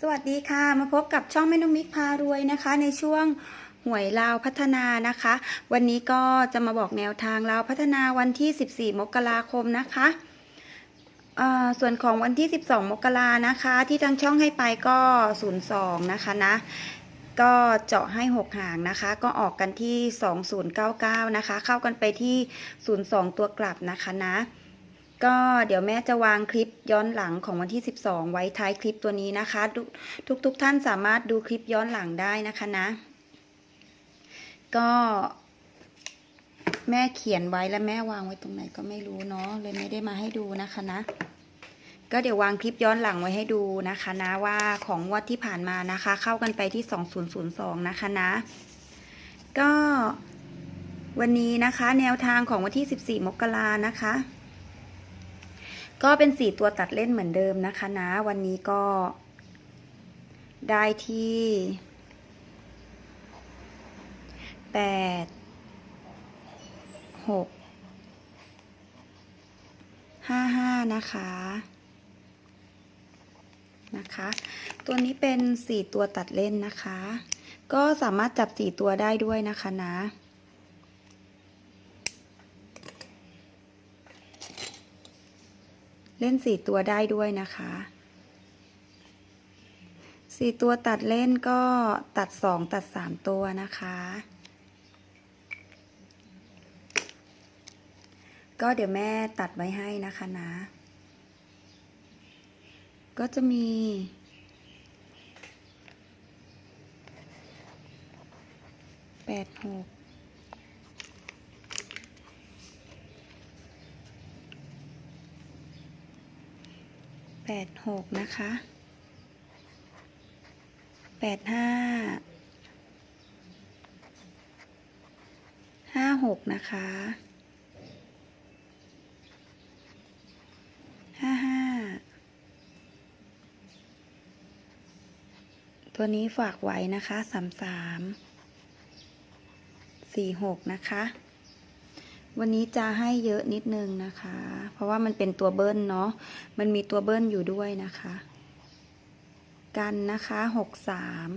สวัสดีค่ะ มาพบกับช่องแม่นุมิกพารวยนะคะ ในช่วงหวยลาวพัฒนานะคะ วันนี้ก็จะมาบอกแนวทางลาวพัฒนาวันที่ 14 มกราคมนะคะส่วนของวันที่ 12 มกรานะคะ ที่ทางช่องให้ไปก็ 02 นะคะนะก็เจาะให้ 6 หางนะคะ ก็ออกกันที่ 2099 นะคะ เข้ากันไปที่ 02 ตัวกลับนะคะนะ ก็เดี๋ยวแม่จะวางคลิปย้อนหลังของวันที่ 12 ไว้ท้ายคลิปตัวนี้นะคะ ทุกทุกท่านสามารถดูคลิปย้อนหลังได้นะคะนะ ก็แม่เขียนไว้แล้วแม่วางไว้ตรงไหนก็ไม่รู้เนาะเลยไม่ได้มาให้ดูนะคะนะ ก็เดี๋ยววางคลิปย้อนหลังไว้ให้ดูนะคะนะว่าของงวดที่ผ่านมานะคะ เข้ากันไปที่ 2002 นะคะนะ ก็วันนี้นะคะ แนวทางของวันที่ 14 มกรานะคะ ก็เป็นสี่ตัวตัดเล่นเหมือนเดิมนะคะนะ วันนี้ก็ได้ที่แปดหกห้าห้านะคะนะคะ ตัวนี้เป็นสี่ตัวตัดเล่นนะคะ ก็สามารถจับสี่ตัวได้ด้วยนะคะนะ เล่นสี่ตัวได้ด้วยนะคะสี่ตัวตัดเล่นก็ตัดสองตัดสามตัวนะคะ ก็เดี๋ยวแม่ตัดไว้ให้นะคะนะ ก็จะมีแปดหก แปดหกนะคะแปดห้าห้าหกนะคะห้าห้าตัวนี้ฝากไว้นะคะสามสามสี่หกนะคะ วันนี้จะให้เยอะนิดนึงนะคะ เพราะว่ามันเป็นตัวเบิ้ลเนาะ มันมีตัวเบิ้ลอยู่ด้วยนะคะ กันนะคะหกสาม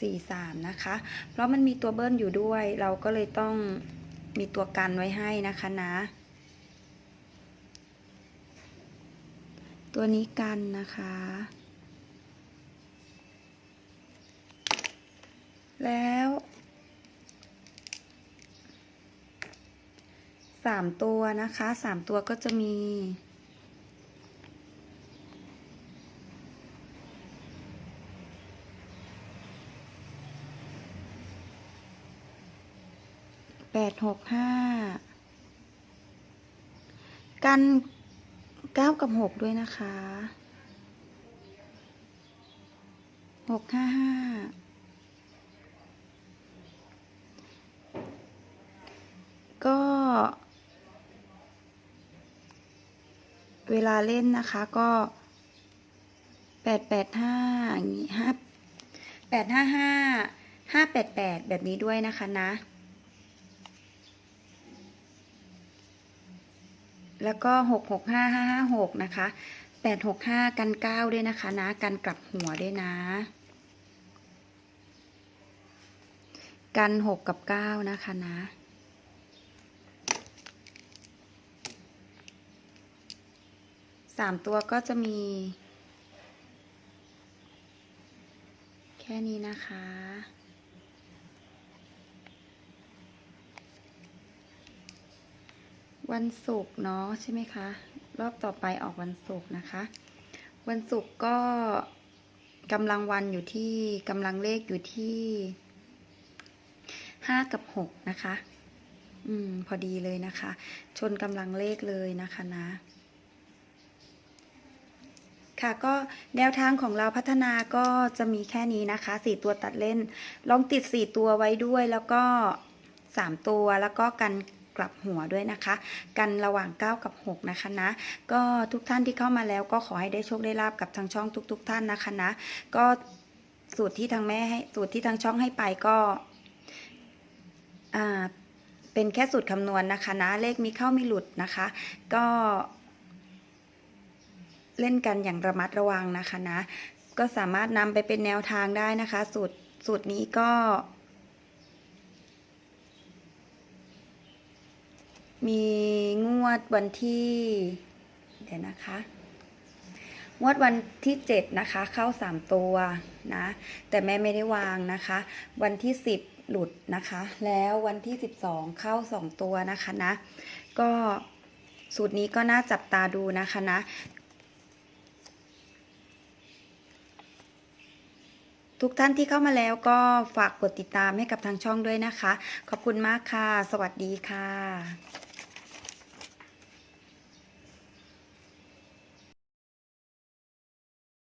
สี่สามนะคะ เพราะมันมีตัวเบิ้ลอยู่ด้วย เราก็เลยต้องมีตัวกันไว้ให้นะคะนะ ตัวนี้กันนะคะแล้ว สามตัวนะคะสามตัวก็จะมีแปดหกห้ากันเก้ากับหกด้วยนะคะหกห้าห้า ก็ เวลาเล่นนะคะก็แปดแปดห้าอย่างนี้ห้าแปดห้าห้าห้าแปดแปดแบบนี้ด้วยนะคะนะ แล้วก็หกหกห้าห้าห้าหกนะคะแปดหกห้ากันเก้าด้วยนะคะนะ กันกลับหัวด้วยนะ กันหกกับเก้านะคะนะ สามตัวก็จะมี แค่นี้นะคะ วันศุกร์เนาะใช่ไหมคะ รอบต่อไปออกวันศุกร์นะคะ วันศุกร์ก็กำลังวันอยู่ที่กำลังเลขอยู่ที่ห้ากับหกนะคะ อืม พอดีเลยนะคะ ชนกำลังเลขเลยนะคะนะ ค่ะก็แนวทางของเราพัฒนาก็จะมีแค่นี้นะคะสี่ตัวตัดเล่น ลองติดสี่ตัวไว้ด้วยแล้วก็สามตัวแล้วก็กันกลับหัวด้วยนะคะ กันระหว่าง 9 กับ 6 นะคะนะ ก็ทุกท่านที่เข้ามาแล้วก็ขอให้ได้โชคได้ลาบกับทางช่องทุก ๆท่านนะคะนะ ก็สูตรที่ทางแม่ให้สูตรที่ทางช่องให้ไปก็อ่าเป็นแค่สูตรคำนวณนะคะนะ เลขมีเข้ามีหลุดนะคะ ก็ เล่นกันอย่างระมัดระวังนะคะนะ ก็สามารถนำไปเป็นแนวทางได้นะคะ สูตรสูตรนี้ก็มีงวดวันที่ เดี๋ยวนะคะ งวดวันที่เจ็ดนะคะ เข้าสามตัวนะ แต่แม่ไม่ได้วางนะคะ วันที่สิบหลุดนะคะ แล้ววันที่สิบสองเข้าสองตัวนะคะนะ ก็สูตรนี้ก็น่าจับตาดูนะคะนะ ทุกท่านที่เข้ามาแล้วก็ฝากกดติดตามให้กับทางช่องด้วยนะคะ ขอบคุณมากค่ะ สวัสดีค่ะ